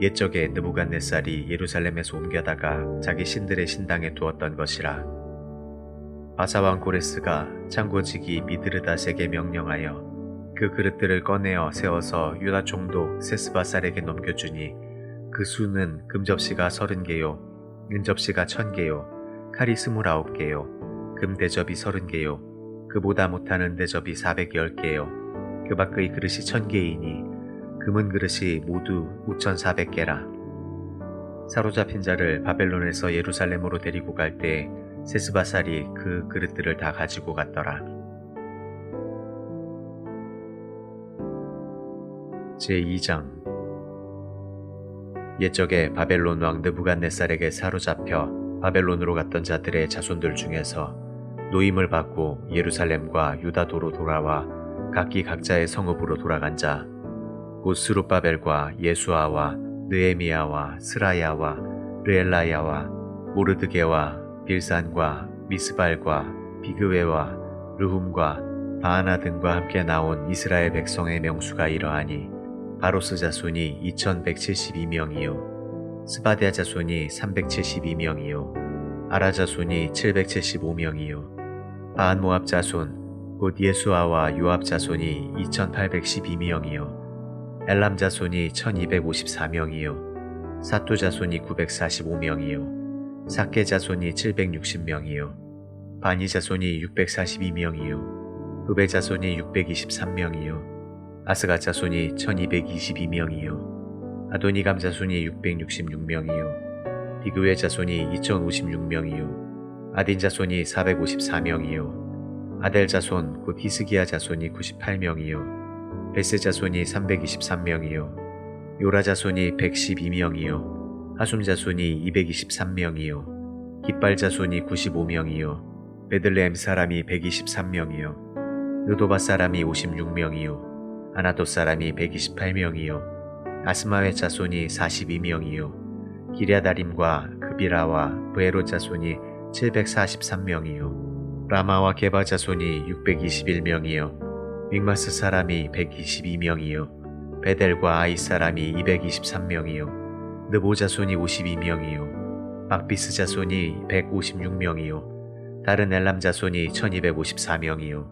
옛적에 느부갓네살이 예루살렘에서 옮겨다가 자기 신들의 신당에 두었던 것이라. 바사왕 고레스가 창고지기 미드르닷에게 명령하여 그 그릇들을 꺼내어 세워서 유다 총독 세스바살에게 넘겨주니 그 수는 금접시가 서른 개요, 은접시가 천 개요, 칼이 스물아홉 개요, 금대접이 서른 개요, 그보다 못하는 대접이 사백열 개요, 그 밖의 그릇이 천 개이니 금은 그릇이 모두 5,400개라. 사로잡힌 자를 바벨론에서 예루살렘으로 데리고 갈 때 세스바살이 그 그릇들을 다 가지고 갔더라. 제2장 옛적에 바벨론 왕 느부갓네살에게 사로잡혀 바벨론으로 갔던 자들의 자손들 중에서 노임을 받고 예루살렘과 유다도로 돌아와 각기 각자의 성읍으로 돌아간 자, 곧 스룹바벨과 예수아와 느에미야와 스라야와 르엘라야와 모르드게와 빌산과 미스발과 비그웨와 르훔과 바하나 등과 함께 나온 이스라엘 백성의 명수가 이러하니 바로스 자손이 2172명이요 스바디아 자손이 372명이요 아라 자손이 775명이요 바한모압 자손 곧 예수아와 요압 자손이 2812명이요 엘람 자손이 1254명이요 사토 자손이 945명이요 사케 자손이 760명이요 바니 자손이 642명이요 후베 자손이 623명이요 아스가 자손이 1222명이요 아도니감 자손이 666명이요 비그웨 자손이 2056명이요 아딘 자손이 454명이요 아델 자손 곧 히스기야 자손이 98명이요 베스 자손이 323명이요. 요라 자손이 112명이요. 하숨 자손이 223명이요. 깃발 자손이 95명이요. 베들레헴 사람이 123명이요. 느도바 사람이 56명이요. 아나도 사람이 128명이요. 아스마웨 자손이 42명이요. 기랴다림과 그비라와 브에로 자손이 743명이요. 라마와 게바 자손이 621명이요 믹마스 사람이 122명이요. 베델과 아이 사람이 223명이요. 느보 자손이 52명이요. 막비스 자손이 156명이요. 다른 엘람 자손이 1254명이요.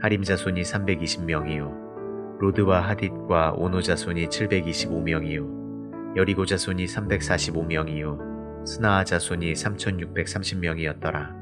하림 자손이 320명이요. 로드와 하딧과 오노 자손이 725명이요. 여리고 자손이 345명이요. 스나아 자손이 3630명이었더라.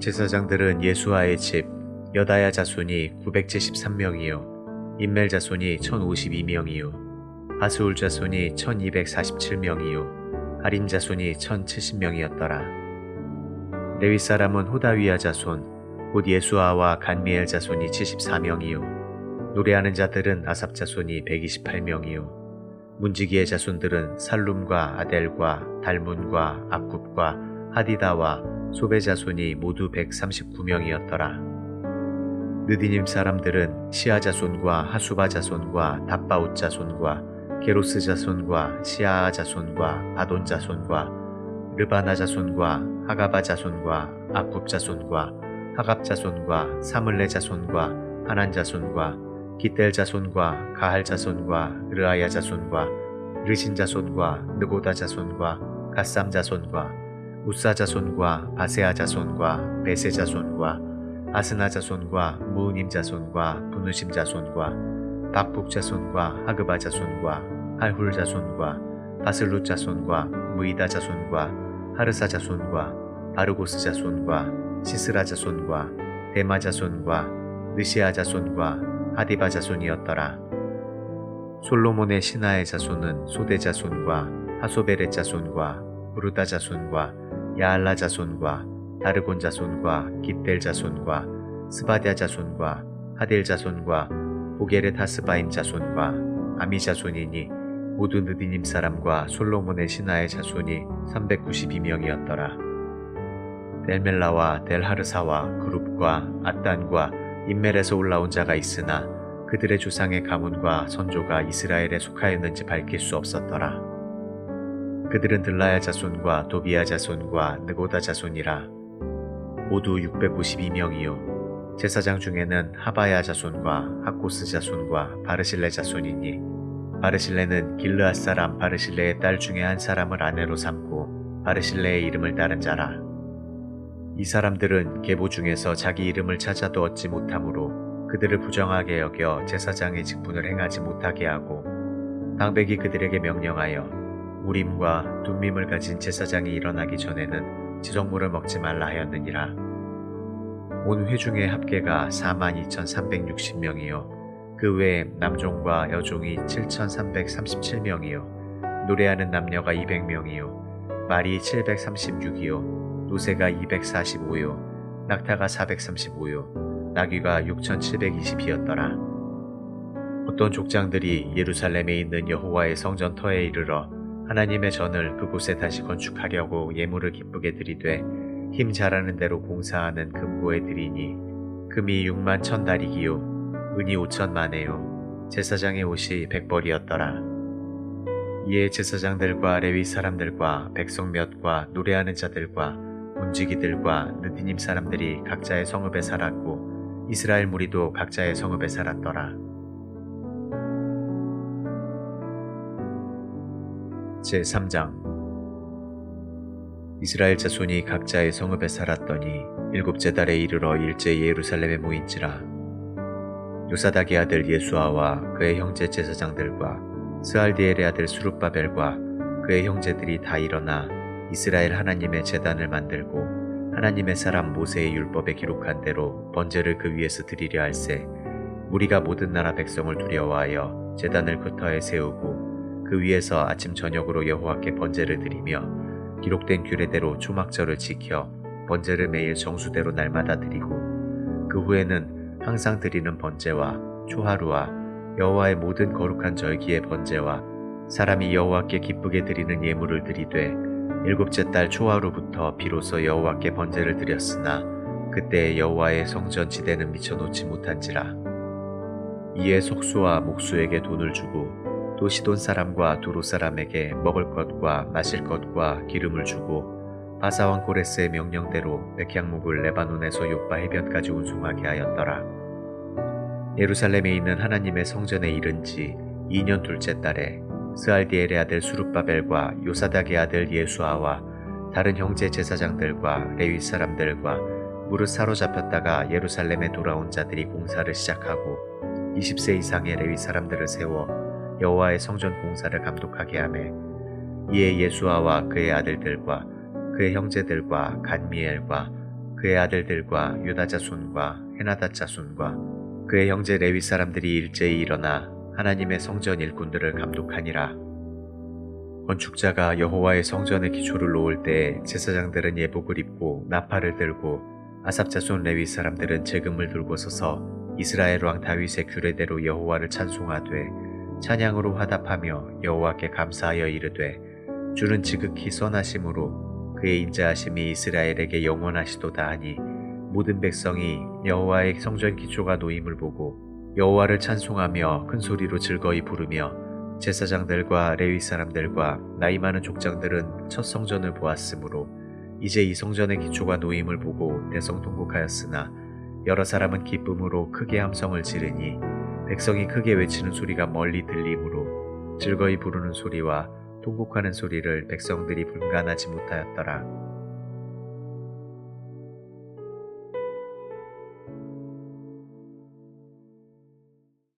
제사장들은 예수아의 집 여다야 자손이 973명이요. 인멜 자손이 1052명이요. 하스울 자손이 1247명이요. 하림 자손이 1070명이었더라. 레위 사람은 호다위아 자손 곧 예수아와 간미엘 자손이 74명이요. 노래하는 자들은 아삽 자손이 128명이요. 문지기의 자손들은 살룸과 아델과 달문과 악굽과 하디다와 소베 자손이 모두 139명이었더라. 느디님 사람들은 시아 자손과 하수바 자손과 답바웃 자손과 게로스 자손과 시아아 자손과 바돈 자손과 르바나 자손과 하가바 자손과 아굽 자손과 하갑 자손과 사물레 자손과 하난 자손과 기델 자손과 가할 자손과 르아야 자손과 르신 자손과 느고다 자손과 갓삼 자손과 우사 자손과 바세아 자손과 베세 자손과 아스나 자손과 무우님 자손과 부누심 자손과 박북 자손과 하그바 자손과 할훌 자손과 바슬룻 자손과 무이다 자손과 하르사 자손과 바르고스 자손과 시스라 자손과 데마 자손과 느시아 자손과 하디바 자손이었더라. 솔로몬의 신하의 자손은 소대 자손과 하소베렛 자손과 부르다 자손과 야알라 자손과 다르곤 자손과 깃델 자손과 스바디아 자손과 하델 자손과 보게렛 하스바임 자손과 아미 자손이니 모두 느디님 사람과 솔로몬의 신하의 자손이 392명이었더라. 델멜라와 델하르사와 그룹과 아단과 인멜에서 올라온 자가 있으나 그들의 조상의 가문과 선조가 이스라엘에 속하였는지 밝힐 수 없었더라. 그들은 들라야 자손과 도비야 자손과 느고다 자손이라 모두 652명이요. 제사장 중에는 하바야 자손과 하코스 자손과 바르실레 자손이니 바르실레는 길르앗 사람 바르실레의 딸 중에 한 사람을 아내로 삼고 바르실레의 이름을 따른 자라. 이 사람들은 계보 중에서 자기 이름을 찾아도 얻지 못하므로 그들을 부정하게 여겨 제사장의 직분을 행하지 못하게 하고 방백이 그들에게 명령하여 우림과 둠밈을 가진 제사장이 일어나기 전에는 지성물을 먹지 말라 하였느니라. 온 회중의 합계가 42,360명이요. 그 외에 남종과 여종이 7,337명이요. 노래하는 남녀가 200명이요. 말이 736이요. 노새가 245요. 낙타가 435요. 나귀가 6,720이었더라. 어떤 족장들이 예루살렘에 있는 여호와의 성전 터에 이르러 하나님의 전을 그곳에 다시 건축하려고 예물을 기쁘게 드리되 힘 잘하는 대로 공사하는 금고에 드리니 금이 6만 천 다리기요 은이 5천 만에요. 제사장의 옷이 백벌이었더라. 이에 제사장들과 레위 사람들과 백성 몇과 노래하는 자들과 문지기들과 느디님 사람들이 각자의 성읍에 살았고 이스라엘 무리도 각자의 성읍에 살았더라 제3장. 이스라엘 자손이 각자의 성읍에 살았더니 일곱째 달에 이르러 일제 예루살렘에 모인지라. 요사닥의 아들 예수아와 그의 형제 제사장들과 스알디엘의 아들 수룹바벨과 그의 형제들이 다 일어나 이스라엘 하나님의 제단을 만들고 하나님의 사람 모세의 율법에 기록한 대로 번제를 그 위에서 드리려 할세 우리가 모든 나라 백성을 두려워하여 제단을 그 터에 세우고 그 위에서 아침 저녁으로 여호와께 번제를 드리며 기록된 규례대로 초막절을 지켜 번제를 매일 정수대로 날마다 드리고 그 후에는 항상 드리는 번제와 초하루와 여호와의 모든 거룩한 절기의 번제와 사람이 여호와께 기쁘게 드리는 예물을 드리되 일곱째 달 초하루부터 비로소 여호와께 번제를 드렸으나 그때 여호와의 성전 지대는 미쳐 놓지 못한지라. 이에 속수와 목수에게 돈을 주고 또 시돈 사람과 두로 사람에게 먹을 것과 마실 것과 기름을 주고 바사왕 고레스의 명령대로 백향목을 레바논에서 요바 해변까지 운송하게 하였더라. 예루살렘에 있는 하나님의 성전에 이른 지 2년 둘째 달에 스알디엘의 아들 수룹바벨과 요사닥의 아들 예수아와 다른 형제 제사장들과 레위 사람들과 무릇 사로잡혔다가 예루살렘에 돌아온 자들이 공사를 시작하고 20세 이상의 레위 사람들을 세워 여호와의 성전 공사를 감독하게 하매 이에 예수아와 그의 아들들과 그의 형제들과 간미엘과 그의 아들들과 유다 자손과 헤나다 자손과 그의 형제 레위 사람들이 일제히 일어나 하나님의 성전 일꾼들을 감독하니라. 건축자가 여호와의 성전의 기초를 놓을 때 제사장들은 예복을 입고 나팔을 들고 아삽 자손 레위 사람들은 재금을 들고 서서 이스라엘 왕 다윗의 규례대로 여호와를 찬송하되 찬양으로 화답하며 여호와께 감사하여 이르되 주는 지극히 선하심으로 그의 인자하심이 이스라엘에게 영원하시도다 하니 모든 백성이 여호와의 성전 기초가 놓임을 보고 여호와를 찬송하며 큰 소리로 즐거이 부르며 제사장들과 레위 사람들과 나이 많은 족장들은 첫 성전을 보았으므로 이제 이 성전의 기초가 놓임을 보고 대성통곡하였으나 여러 사람은 기쁨으로 크게 함성을 지르니 백성이 크게 외치는 소리가 멀리 들리므로 즐거이 부르는 소리와 통곡하는 소리를 백성들이 분간하지 못하였더라.